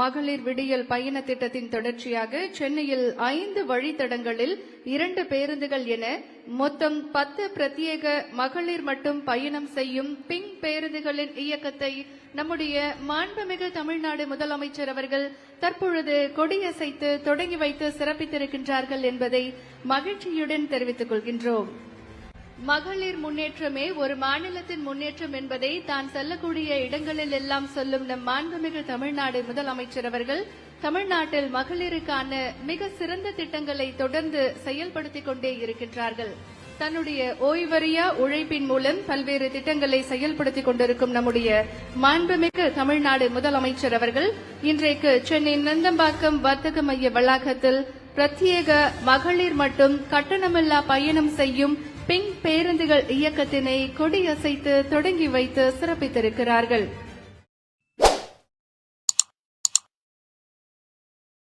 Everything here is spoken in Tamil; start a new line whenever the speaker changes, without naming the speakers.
மகளிர் விடியல் பயண திட்டத்தின் தொடர்ச்சியாக சென்னையில் ஐந்து வழித்தடங்களில் இரண்டு பேருந்துகள் என மொத்தம் பத்து பிரத்யேக மகளிர் மட்டும் பயணம் செய்யும் பிங்க் பேருந்துகளின் இயக்கத்தை நம்முடைய மாண்புமிகு தமிழ்நாடு முதலமைச்சர் அவர்கள் தற்பொழுது கொடியசைத்து தொடங்கி வைத்து சிறப்பித்திருக்கின்றார்கள் என்பதை மகிழ்ச்சியுடன் தெரிவித்துக் கொள்கின்றோம். மகளிர் முன்னேற்றமே ஒரு மாநிலத்தின் முன்னேற்றம் என்பதை தான் செல்லக்கூடிய இடங்களில் எல்லாம் சொல்லும் நம் மாண்புமிகு தமிழ்நாடு முதலமைச்சர் அவர்கள் தமிழ்நாட்டில் மகளிருக்கான மிக சிறந்த திட்டங்களை தொடர்ந்து செயல்படுத்திக் கொண்டே இருக்கின்றார்கள். தன்னுடைய ஓய்வறியா உழைப்பின் மூலம் பல்வேறு திட்டங்களை செயல்படுத்திக் கொண்டிருக்கும் நம்முடைய மாண்புமிகு தமிழ்நாடு முதலமைச்சர் அவர்கள் இன்றைக்கு சென்னை நந்தம்பாக்கம் வர்த்தக மைய வளாகத்தில் பிரத்யேக மகளிர் மட்டும் கட்டணமில்லா பயணம் செய்யும் பிங்க் பேருந்துகள் இயக்கத்தினை கொடியசைத்து தொடங்கி வைத்து சிறப்பித்திருக்கிறார்கள்.